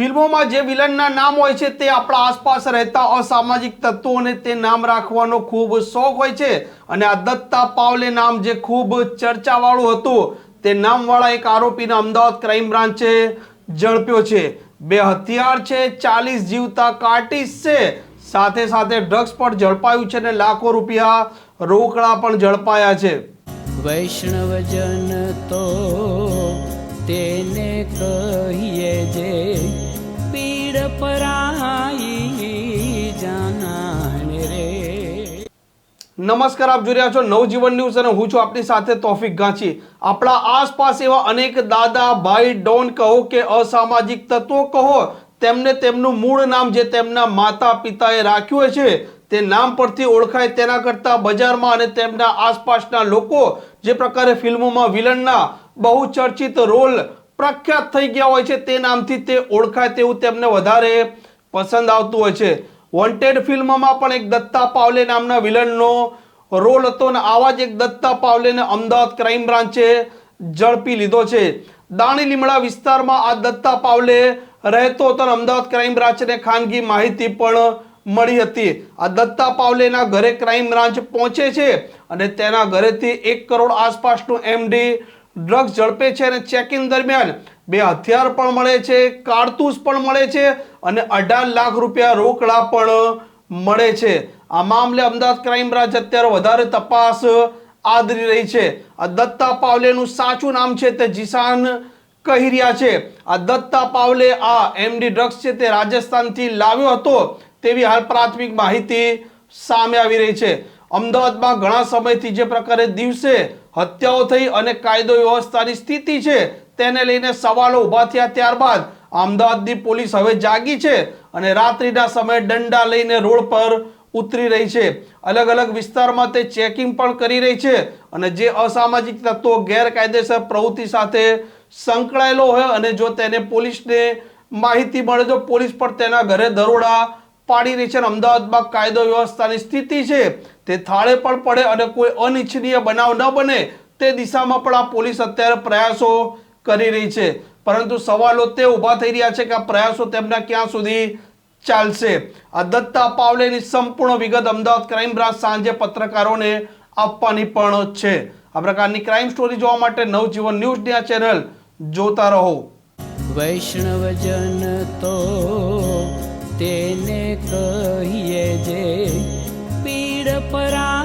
ફિલ્મોમાં જે વિલનના નામ હોય છે તે આપણા આસપાસ રહેતા અસામાજિક તત્વોને તે નામ રાખવાનો ખૂબ શોખ હોય છે. અને આ દત્તા પાવલે નામ જે ખૂબ ચર્ચાવાળું હતું, તે નામવાળા એક આરોપીને અમદાવાદ ક્રાઇમ બ્રાન્ચે ઝડપ્યો છે. બે હથિયાર છે, ચાલીસ જીવતા કાર્ટિસ છે. સાથે સાથે ડ્રગ્સ પણ ઝડપાયું છે અને લાખો રૂપિયા રોકડા પણ ઝડપાયા છે. વૈષ્ણવજન તો તેને કહીએ જે નમસ્કાર, આપ જોઈ રહ્યા છો નવજીવન ન્યૂઝ અને હું છું આપની સાથે તોફિક ગાંચી. આપણા આસપાસ એવા અનેક દાદા, ભાઈ, ડોન કહો કે અસામાજિક તત્વો કહો, તેમને તેમનું મૂળ નામ જે તેમના માતા પિતાએ રાખ્યું છે, તે નામ પરથી ઓળખાય તેના કરતાં બજારમાં અને તેમના આસપાસના લોકો જે પ્રકારે ફિલ્મોમાં વિલનના બહુ ચર્ચિત રોલ પ્રખ્યાત થઈ ગયા હોય છે તે નામથી તે ઓળખાય તેવું તેમને વધારે પસંદ આવતું હોય છે. વોન્ટેડ ફિલ્મમાં પણ એક દત્તા પાવલે નામના વિલનનો રોલ હતો અને આવા જ એક દત્તા પાવલેને અમદાવાદ ક્રાઇમ બ્રાન્ચે ઝડપી લીધો છે. દાણી લીમડા વિસ્તારમાં આ દત્તા પાવલે રહેતો હતો અને અમદાવાદ ક્રાઇમ બ્રાન્ચને ખાનગી માહિતી પણ મળી હતી. આ દત્તા પાવલેના ઘરે ક્રાઇમ બ્રાન્ચ પહોંચે છે અને તેના ઘરેથી એક કરોડ આસપાસનું એમડી ડ્રગ્સ ઝડપે છે અને ચેકિંગ દરમિયાન બે હથિયાર પણ મળે છે, કારતૂસ પણ મળે છે અને અઢાર લાખ રૂપિયા રોકડા પણ મળે છે. આ મામલે અમદાવાદ ક્રાઇમ બ્રાન્ચ અત્યારે વધારે તપાસ આદરી રહી છે. આ દત્તા પાવલેનું સાચું નામ છે તે જીશાન કહી રહ્યા છે. આ દત્તા પાવલે આ એમડી ડ્રગ્સ છે તે રાજસ્થાનથી લાવ્યો હતો તેવી હાલ પ્રાથમિક માહિતી સામે આવી રહી છે. અમદાવાદમાં ઘણા સમયથી જે પ્રકારે દિવસે હત્યાઓ થઈ અને કાયદો વ્યવસ્થાની સ્થિતિ છે, તેને લઈને સવાલો ઊભા થયા ત્યારબાદ અમદાવાદની પોલીસ હવે જાગી છે અને રાત્રિના સમયે દંડા લઈને રોડ પર ઉતરી રહી છે. અલગ અલગ વિસ્તારમાં તે ચેકિંગ પણ કરી રહી છે અને જે અસામાજિક તત્વો ગેરકાયદેસર પ્રવૃત્તિ સાથે સંકળાયેલો હોય અને જો તેને પોલીસને માહિતી મળે, તો પોલીસ પણ તેના ઘરે દરોડા પાડી રહી છે અને અમદાવાદમાં કાયદો વ્યવસ્થાની સ્થિતિ છે. તે થાળે પણ પડે અને કોઈ અનિચ્છનીય બનાવ ન બને તે દિશામાં પણ આ પોલીસ અત્યારે પ્રયાસો કરી રહી છે. પરંતુ સવાલો તે ઊભા થઈ રહ્યા છે કે આ પ્રયાસો તેમના ક્યાં સુધી ચાલશે? આ દત્તા પાવલેની સંપૂર્ણ વિગત અમદાવાદ ક્રાઇમ બ્રાન્ચ સાંજે પત્રકારોને આપવાની પણ છે. આ પ્રકારની ક્રાઇમ સ્ટોરી જોવા માટે નવજીવન ન્યૂઝની આ ચેનલ જોતા રહો. વૈષ્ણવજન તો તેને કહીએ જે પીડ પરાઈ